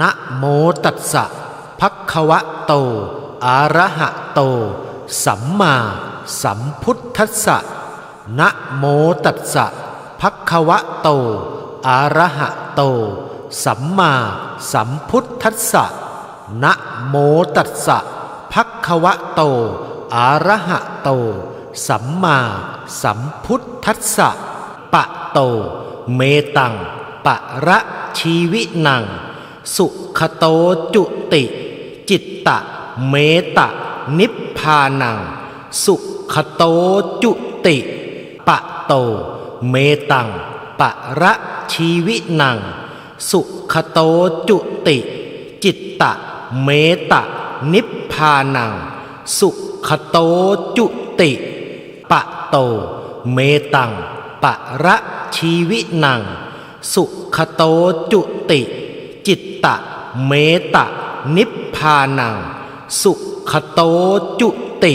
นะโมตัสสะภะคะวะโต อะระหะโต สัมมาสัมพุทธัสสะนะโมตัสสะภะคะวะโต อะระหะโต สัมมาสัมพุทธัสสะนะโมตัสสะภะคะวะโต อะระหะโต สัมมาสัมพุทธัสสะปะโต เมตัง ปะระชีวินัง สุขโตจุติ จิตตะ เมตะ นิพพานัง สุขโตจุติ ปะโต เมตัง ปะระชีวินัง สุขโตจุติ จิตตะ เมตะ นิพพานัง สุขโตจุติ ปะโต เมตัง ปะระชีวินัง สุขโตจุติ จิตตะ เมตะ นิพพานัง สุขโตจุติ